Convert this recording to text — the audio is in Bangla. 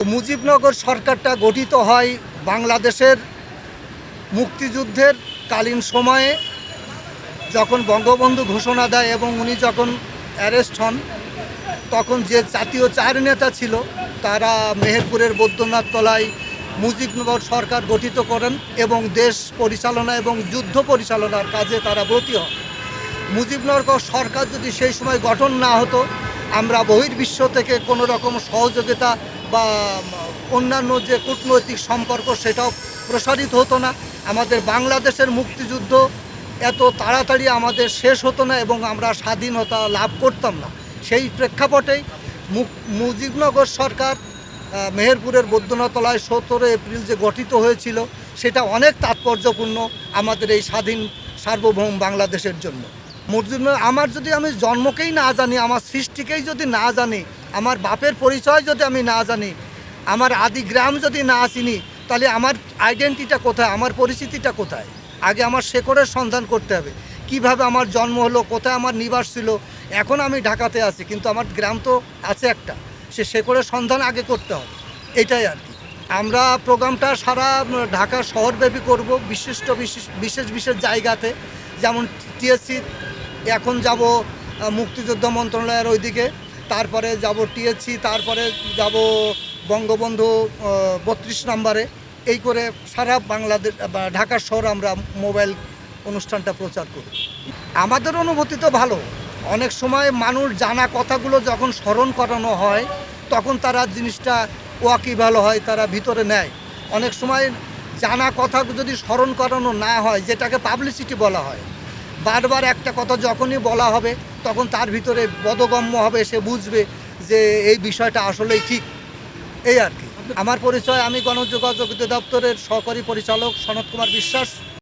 মুজিবনগর সরকারটা গঠিত হয় বাংলাদেশের মুক্তিযুদ্ধের কালীন সময়ে, যখন বঙ্গবন্ধু ঘোষণা দেয় এবং উনি যখন অ্যারেস্ট হন, তখন যে জাতীয় চার নেতা ছিল, তারা মেহেরপুরের বৈদ্যনাথ তলায় মুজিবনগর সরকার গঠিত করেন এবং দেশ পরিচালনা এবং যুদ্ধ পরিচালনার কাজে তারা ব্রতী হন। মুজিবনগর সরকার যদি সেই সময় গঠন না হতো, আমরা বহির্বিশ্ব থেকে কোনো রকম সহযোগিতা বা অন্যান্য যে কূটনৈতিক সম্পর্ক সেটাও প্রসারিত হতো না। আমাদের বাংলাদেশের মুক্তিযুদ্ধ এত তাড়াতাড়ি আমাদের শেষ হতো না এবং আমরা স্বাধীনতা লাভ করতাম না। সেই প্রেক্ষাপটেই মুজিবনগর সরকার মেহেরপুরের বৈদ্যনাথতলায় সতেরো এপ্রিল যে গঠিত হয়েছিল, সেটা অনেক তাৎপর্যপূর্ণ আমাদের এই স্বাধীন, সার্বভৌম বাংলাদেশের জন্য। মুজিবনগর, আমার যদি আমি জন্মকেই না জানি, আমার সৃষ্টিকেই যদি না জানি আমার বাপের পরিচয় যদি আমি না জানি, আমার আদি গ্রাম যদি না চিনি, তাহলে আমার আইডেন্টিটা কোথায়? আমার পরিচিতিটা কোথায়? আগে আমার শেকড়ের সন্ধান করতে হবে। কীভাবে আমার জন্ম হলো? কোথায় আমার নিবাস ছিল? এখন আমি ঢাকাতে আছি, কিন্তু আমার গ্রাম তো আছে একটা। সে শেকড়ের সন্ধান আগে করতে হবে। এটাই আর কি। আমরা প্রোগ্রামটা সারা ঢাকা শহরব্যাপী করব বিশিষ্ট, বিশেষ বিশেষ বিশেষ জায়গাতে। যেমন টিএসসি, এখন যাব মুক্তিযুদ্ধ মন্ত্রণালয়ের ওইদিকে। তারপরে যাব টিএসসি তারপরে যাব বঙ্গবন্ধু বত্রিশ নম্বরে। এই করে সারা বাংলাদেশ ঢাকা শহর আমরা মোবাইল অনুষ্ঠানটা প্রচার করি। আমাদের অনুভূতি তো ভালো। অনেক সময় মানুষ জানা কথাগুলো যখন স্মরণ করানো হয়, তখন তারা জিনিসটা ওয়াকি ভালো হয়, তারা ভিতরে নেয়। অনেক সময় জানা কথা যদি স্মরণ করানো না হয়, যেটাকে পাবলিসিটি বলা হয় বারবার একটা কথা যখনই বলা হবে, তখন তার ভিতরে বদগম্য হবে, সে বুঝবে যে এই বিষয়টা আসলেই ঠিক। এই আর কি। আমার পরিচয় আমি গণযোগাযোগ দপ্তরের সহকারী পরিচালক সনৎ কুমার বিশ্বাস।